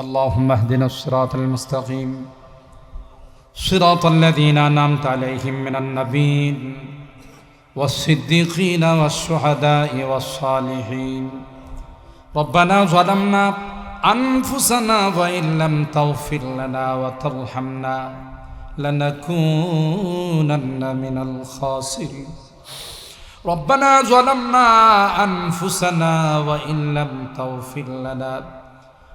اللهم اهدنا الصراط المستقيم. صراط الذين أنعمت عليهم من النبيين والصديقين والشهداء والصالحين. ربنا ظلمنا أنفسنا وإن لم تغفر لنا وترحمنا لنكونن من الخاسرين. ربنا ظلمنا أنفسنا وإن لم تغفر لنا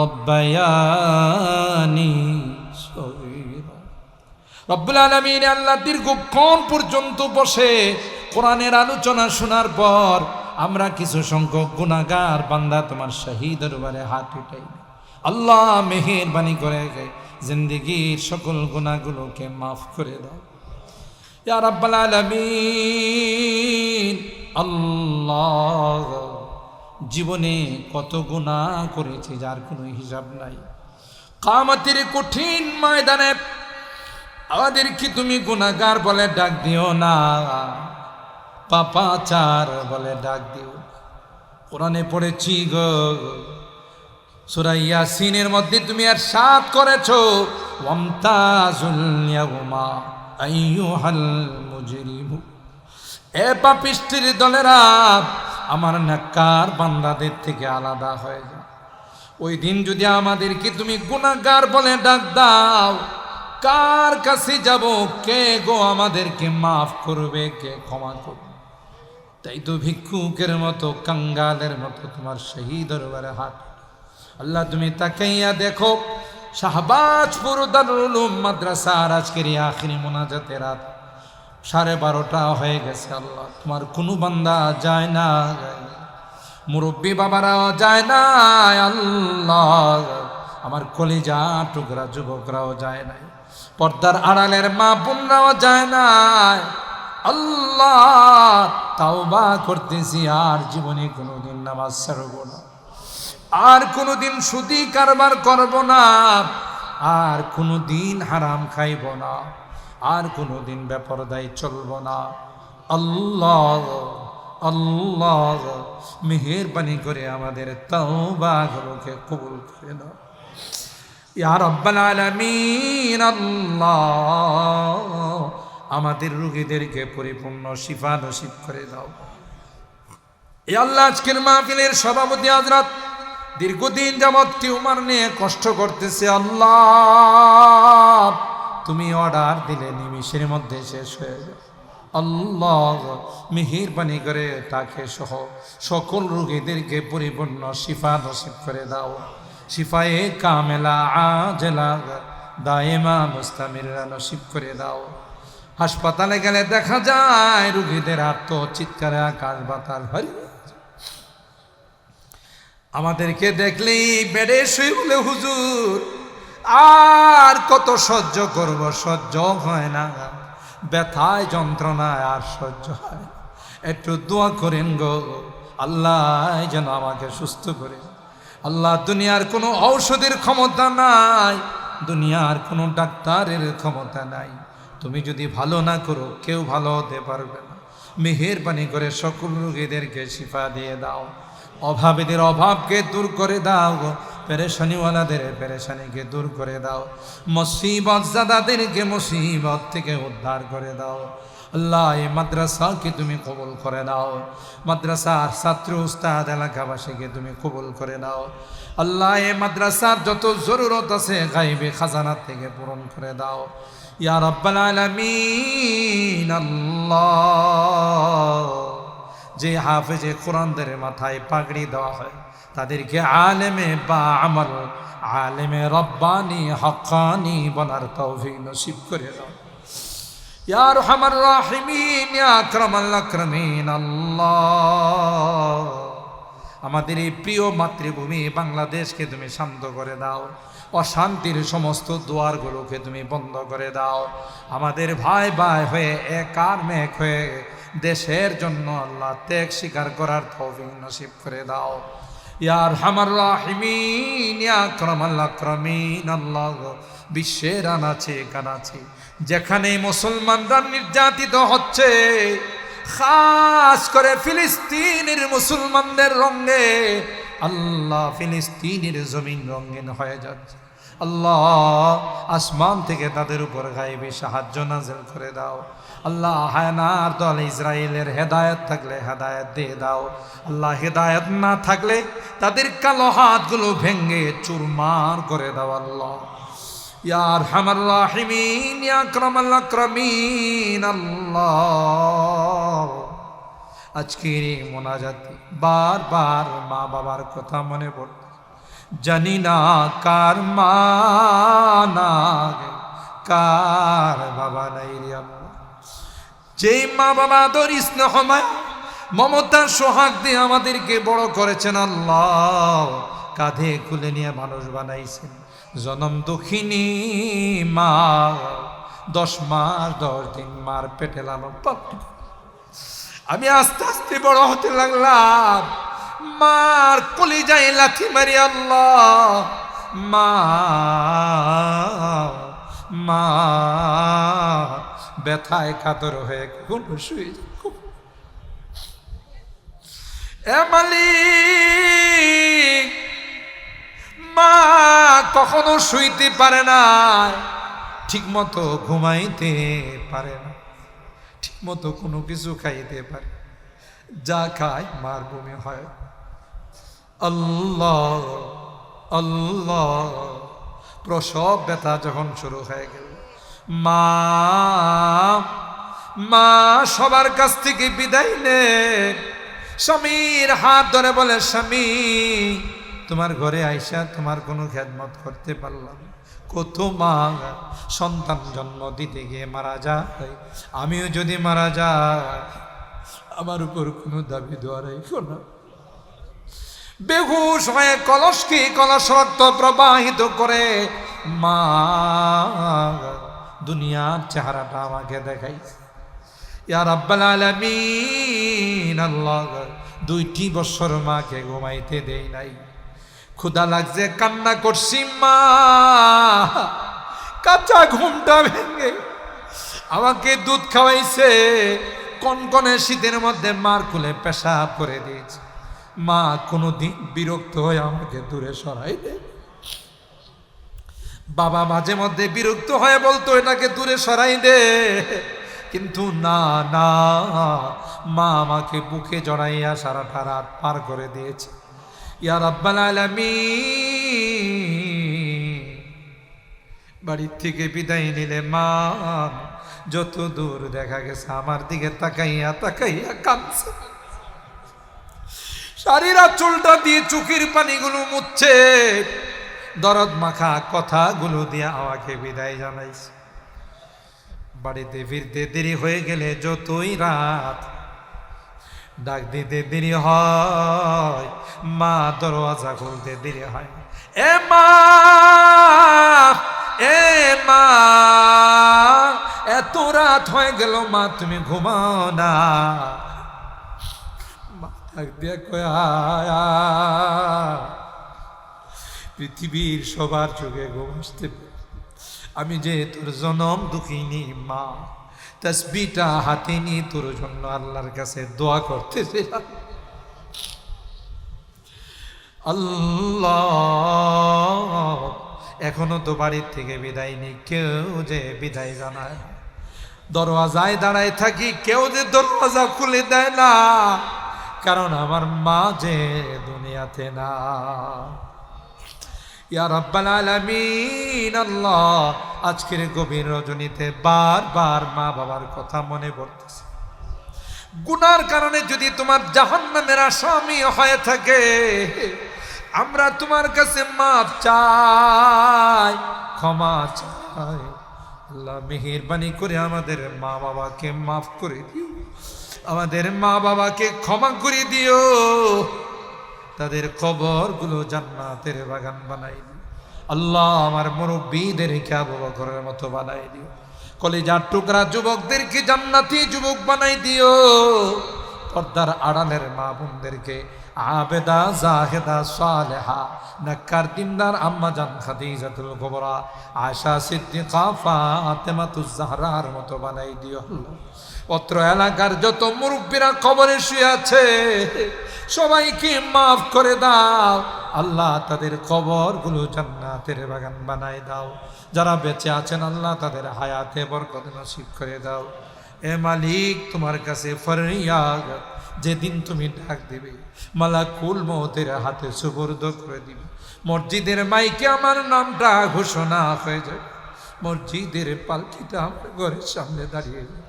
রব্বায়ানি রব্বুল আলমিন আল্লাহ দীর্ঘক্ষণ পর্যন্ত বসে কোরআনের আলোচনা শোনার পর আমরা কিছু সংখ্যক গুণাগার বান্দা তোমার শহীদ দরবারে হাত উঠাই আল্লাহ মেহেরবানি করে জিন্দিগির সকল গুণাগুলোকে মাফ করে দাও। ইয়া রাব্বাল আলামিন, আল্লাহ জীবনে কত গুণা করেছি, যার কোনো হিসাব নাই। কামাতির কঠিন ময়দানে আমাদের কি তুমি গুণাগার বলে ডাক দিও না। পাপাচার বলে ডাক দিও। কোরআনে পড়েছি গো সুরাইয়া সিনের মধ্যে তুমি আর সাত করেছ ওমতাজুল ইয়াউমা আইয়ুহাল মুজরিমু। এ পাপিষ্টির দলেরা আমার নাকার বান্দাদের থেকে আলাদা হয়ে যায় ওই দিন যদি আমাদেরকে তুমি গুণাগার বলে ডাক দাও, কার কাছে যাব, কে গো আমাদেরকে মাফ করবে, কে ক্ষমা করবে? তাই তো ভিক্ষুকের মতো, কাঙ্গালের মতো তোমার সেই দরবারে হাত আল্লাহ, তুমি তাকাইয়া দেখো, শাহবাজপুর দারুল মাদ্রাসার আজকের আখিরি মোনাজাতের রাত। সাড়ে বারোটা হয়ে গেছে আল্লাহ। তোমার কোনো বান্দা যায় না মুরব্বী বাবারাও যায় না আল্লাহ। আমার কলিজা টুকরা, যুবকরাও যায় নাই পর্দার আড়ালের মা বোনরাও যায় না আল্লাহ তাও বা করতেছি, আর জীবনে কোনোদিন নামাজ ছাড়ব না। আর কোনোদিন সুদি কারবার করব না। আর কোনোদিন হারাম খাইব না। আর কোনোদিন বেপরদায় চলব না। আল্লাহ আল্লাহ, মেহেরবানি করে আমাদের তওবাগুলোকে কবুল করে দাও ইয়া রব্বাল আলামিন, আল্লাহ, আমাদের রোগীদেরকে পরিপূর্ণ শিফা নসিব করে দাও। এ আল্লাহ আজকের মাহফিলের সভাপতি হযরত দীর্ঘদিন যাবৎ টিউমার নিয়ে কষ্ট করতেছে আল্লাহ। তুমি অর্ডার দিলে, নিমিষের মধ্যে শেষ হয়ে যাবে আল্লাহ মিহিরবানি করে তাকে সহ সকল রোগীদেরকে পরিপূর্ণ শিফা নসিব করে দাও। শিফায়ে কামেলা, আজলা, দায়েমা মুস্তামিরা নসিব করে দাও। হাসপাতালে গেলে দেখা যায় রুগীদের আত্ম চিৎকারে আকাশ বাতাল হরি আমাদেরকে দেখলেই বেডে শুয়ে বলে, হুজুর আর কত সহ্য করব, সহ্য হয় না। ব্যথায়, যন্ত্রণায় আর সহ্য হয় একটু দোয়া করেন গো, আল্লাহ যেন আমাকে সুস্থ করে। আল্লাহ দুনিয়ার কোনো ঔষধের ক্ষমতা নাই, দুনিয়ার কোনো ডাক্তারের ক্ষমতা নাই। তুমি যদি ভালো না করো, কেউ ভালো হতে পারবে না। মেহেরবানি করে সকল রোগীদেরকে শিফা দিয়ে দাও। অভাবীদের অভাবকে দূর করে দাও পেরেশানিওয়ালাদের পেরেশানিকে দূর করে দাও। মুসিবত জাদাদেরকে মুসিবত থেকে উদ্ধার করে দাও। আল্লাহ, এই মাদ্রাসাকে তুমি কবুল করে দাও। মাদ্রাসার ছাত্র উস্তাদ এলাকাবাসীকে তুমি কবুল করে দাও। আল্লাহ, এই মাদ্রাসার যত জরুরত আছে গাইবে খাজানা থেকে পূরণ করে দাও। ইয়া রব্বাল আলামিন, আল্লাহ। যে হাফেজে কোরআনদের মাথায় পাগড়ি দেওয়া হয় তাদেরকে আলেমে বা আমল, আলেমে রব্বানি, হকানি বলার তৌফিক নসিব করে দাও। রহমান রাহিমিন, ইয়া আকরামাল আকরামিন, আল্লাহ। আমাদের এই প্রিয় মাতৃভূমি বাংলাদেশকে তুমি শান্ত করে দাও। অশান্তির সমস্ত দুয়ারগুলোকে তুমি বন্ধ করে দাও। আমাদের ভাই ভাই হয়ে, একার মেঘ হয়ে, দেশের জন্য আল্লাহ ত্যাগ স্বীকার করার তৌফিক নসিব করে দাও। ইয়ার হামার রাহিমিন আকরামাল বিশ্বের আনাচে কানাচে যেখানে মুসলমানরা নির্যাতিত হচ্ছে, খাস করে ফিলিস্তিনের মুসলমানদের রঙে, আল্লাহ ফিলিস্তিনের জমিন রঙিন হয়ে যাচ্ছে। আল্লাহ, আসমান থেকে তাদের উপর গাইবে সাহায্য নাজেল করে দাও। আল্লাহ হায়নার দল ইসরায়েলের হেদায়ত থাকলে হেদায়ত দিয়ে দাও। আল্লাহ হেদায়ত না থাকলে তাদের কালো হাতগুলো ভেঙ্গে চুরমার করে দাও আল্লাহ। ইয়ার হামার রাহিমিন, ইয়া আকরামাল আকরামিন, আল্লাহ। আজকের এই মোনাজাতে বারবার মা বাবার কথা মনে পড়ত জানি না কার মা না কার বাবা নাই রে আল্লাহ। যেই মা বাবা তোর স্নেহময় মমতা, সোহাগ দিয়ে আমাদেরকে বড় করেছেন আল্লাহ। কাঁধে খুলে নিয়ে মানুষ বানাইছেন। জনম দুঃখিনী মা, দশ মাস, দশ দিন মার পেটে লালন আমি আস্তে আস্তে বড় হতে লাগলাম। মার কলি যাই লাথি মারি আল্লাহ। মা মা ব্যথায় কাতর হয়ে কোন শুয়ে মা কখনো শুইতে পারে না ঠিক মতো ঘুমাইতে পারে না ঠিক মতো কোনো কিছু খাইতে পারে যা খায় মার বমি হয়। আল্লাহ আল্লাহ, প্রসব ব্যথা যখন শুরু হয়ে গেল মা মা, সবার কাছ থেকে বিদায় নে। স্বামীর হাত ধরে বলে, স্বামী, তোমার ঘরে আইসা তোমার কোনো খেদমত করতে পারলাম। কত মা সন্তান জন্ম দিতে গিয়ে মারা যায়। আমিও যদি মারা যায় আমার উপর কোনো দাবি রাখো না। বেহুশ হয়ে কলসকে কলস রক্ত প্রবাহিত করে, মা দুনিয়ার চেহারাটা আমাকে দেখাই ইয়ার আব্বাল আলামিন দুইটি বছর মাকে ঘুমাইতে দেই নাই। ক্ষুদা লাগছে, কান্না করছি, মা, কাঁচা ঘুমটা ভেঙে আমাকে দুধ খাওয়াইছে, কনকনে শীতের মধ্যে মার কুলে পেশাব করে দিয়েছে। মা কোনোদিন বিরক্ত হয়ে আমাকে দূরে সরাই দেয় বাবা মাঝে মধ্যে বিরক্ত হয়ে বলতো এটাকে দূরে সরাই দে। কিন্তু না না, মা আমাকে বুকে জড়াইয়া সারাটা রাত পার করে দিয়েছে। ইয়া রাব্বাল আলামিন, বাড়ির থেকে বিদায় নিলে মা, যত দূর দেখা গেছে আমার দিকে তাকাইয়া তাকাইয়া কাঁদছে। শারীরা চুলটা দিয়ে চুকির পানিগুলো মুচ্ছে দরদ মাখা কথাগুলো দিয়ে আমাকে বিদায় জানাইছে। বাড়িতে ফিরতে দেরি হয়ে গেলে যতই রাত ডাক দিতে দেরি হয়, মা দরওয়াজা খুলতে দেরি হয়। এ মা এ মা, এত রাত হয়ে গেল মা, তুমি ঘুমাও না। মা ডাক দিয়ে কয়। পৃথিবীর সবার ঘুম আসতে আমি যে তোর জনম দুঃখিনী মা, তসবিটা হাতে নিয়ে তোর জন্য আল্লাহর কাছে দোয়া করতেছিলাম। আল্লাহ, এখনও তো বাড়ির থেকে বিদায় নেই, কেউ যে বিদায় জানায় দরওয়াজায় দাঁড়ায় থাকি, কেউ যে দরওয়াজা খুলে দেয় না। কারণ আমার মা যে দুনিয়াতে না। আল্লাহ, আজকের গভীর রজনীতে বারবার মা বাবার কথা মনে পড়তেছে। গুনার কারণে যদি তোমার জাহান্নামের আসামি হয়ে থাকে, আমরা তোমার কাছে মাপ চাই, ক্ষমা চাই। আল্লাহ মেহেরবানি করে আমাদের মা বাবাকে মাফ করে দিও। আমাদের মা বাবাকে ক্ষমা করে দিও। তাদের কবরগুলো জান্নাতের বাগান বানাই দিও আল্লাহ আমার মুরব্বীদেরকে আবু মতো বানাই দিও। কলেজার টুকরা যুবকদেরকে জান্নাতি যুবক বানাই দিও। পর্দার আড়ালের মা বোনদেরকে আবেদা, জাহেদা, সালেহা, নাক্কার, দিনদার, আম্মা জান, খাদিজাতুল কুবরা আশা সিদ্দিকা ফাতেমাতুজ জাহরার মতো বানাই দিও। অত্র এলাকার যত মুরব্বীরা কবরে শুয়ে আছে সবাইকে মাফ করে দাও। আল্লাহ তাদের কবরগুলো জান্নাতের বাগান বানাই দাও। যারা বেঁচে আছেন, আল্লাহ তাদের হায়াতে বরকত নসিব করে দাও। এ মালিক, তোমার কাছে ফরিয়াদ। যেদিন তুমি ডাক দিবে, মালাকুল মতের হাতে সুবর্দ করে দিবে। মসজিদের মাইকে আমার নামটা ঘোষণা হয়ে যায় মসজিদের পালকিটা আমার ঘরের সামনে দাঁড়িয়ে যায়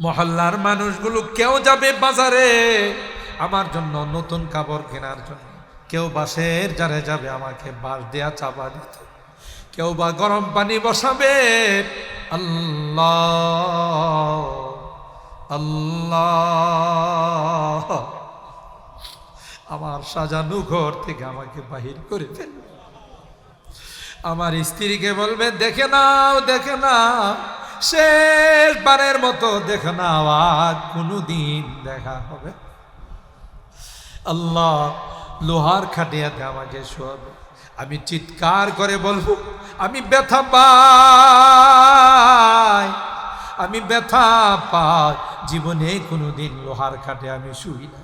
মহল্লার মানুষগুলো কেউ যাবে বাজারে? আমার জন্য নতুন কাপড় কেনার জন্য। কেউ বাসের যারে যাবে আমাকে বাস দেয়া চাপা দিতে। কেউ বা গরম পানি বসাবে। আল্লাহ আল্লাহ। আমার সাজানো ঘর থেকে আমাকে বাহির করে ফেলবে আমার স্ত্রীকে বলবে, দেখে নাও দেখে নাও। শেষবারের মতো দেখে নাও, আর কোনোদিন দেখা হবে। আল্লাহ লোহার খাটিয়াতে আমাকে শোয়াবে আমি চিৎকার করে বলব, আমি ব্যথা পাই, আমি ব্যথা পাই, জীবনে কোনোদিন লোহার খাটে আমি শুই না।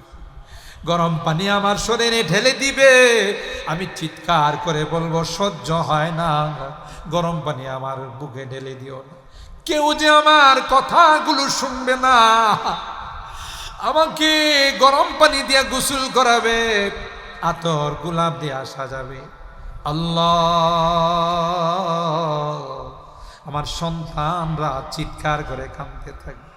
গরম পানি আমার শরীরে ঢেলে দিবে, আমি চিৎকার করে বলব, সহ্য হয় না। গরম পানি আমার বুকে ঢেলে দিও না। কেউ যে আমার কথাগুলো শুনবে না। আমাকে গরম পানি দিয়ে গোসল করাবে, আতর গোলাপ দিয়ে সাজাবে। আল্লাহ, আমার সন্তানরা চিৎকার করে কাঁদতে থাকবে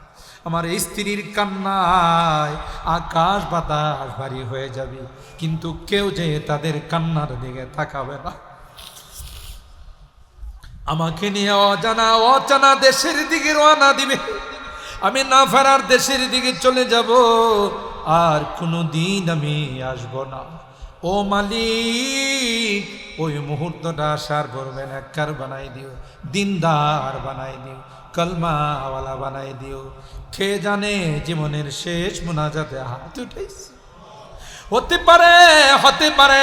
আমার স্ত্রীর কান্নায় আকাশ বাতাস ভারী হয়ে যাবে, কিন্তু কেউ যে তাদের কান্নার দিকে তাকাবে না। আমাকে নিয়ে অজানা, অচানা দেশের দিকে রওনা দিবে। আমি না ফেরার দেশের দিকে চলে যাব, আর কোনো দিন আমি আসব না। ও মালিক, ওই মুহূর্তটা আসার করবেন এককার বানাই দিও, দিনদার বানাই দিও, কলমাওয়ালা বানাই দিও। কে জানে জীবনের শেষ মোনাজাতে হাত উঠেছে। হতে পারে হতে পারে।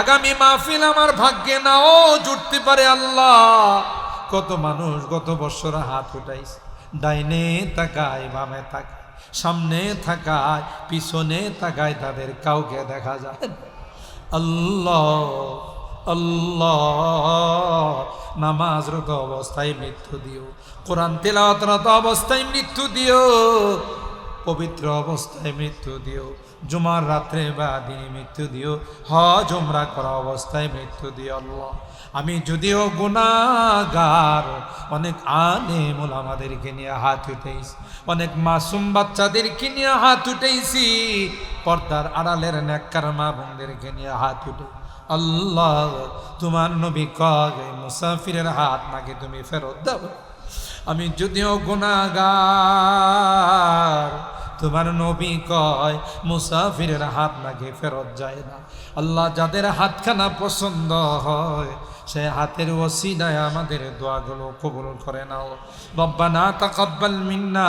আগামী মাহফিল আমার ভাগ্যে নাও, জুটতে পারে আল্লাহ। কত মানুষ গত বছর হাত উঠাইছে। ডাইনে তাকায়, বামে তাকায়, সামনে থাকায় পিছনে তাকায়, তাদের কাউকে দেখা যায় আল্লাহ আল্লাহ, নামাজরত অবস্থায় মৃত্যু দিও। কোরআন তেলাওয়াতরত অবস্থায় মৃত্যু দিও। পবিত্র অবস্থায় মৃত্যু দিও। জুমার রাত্রে বা দিনে মৃত্যু দিও। হজ, উমরা করা অবস্থায় মৃত্যু দিও আল্লাহ। আমি যদিও গুণাগার অনেক আনেমুল আমাদেরকে নিয়ে হাত উঠেছি অনেক মাসুম বাচ্চাদেরকে নিয়ে হাত উঠেছি পর্দার আড়ালের নেককার মা বোনদেরকে নিয়ে হাত উঠে আল্লাহ, তোমার নবী কে মুসাফিরের হাত নাকি তুমি ফেরত দাও? আমি যদিও গুণাগার, তোমার নবী কয়, মুসাফিরের হাত নাকি ফেরত যায় না। আল্লাহ যাদের হাতখানা পছন্দ হয়, সে হাতের ওসিলায় আমাদের দোয়াগুলো কবুল করে নাও। বাব্বা না তাকাব্বাল মিন্না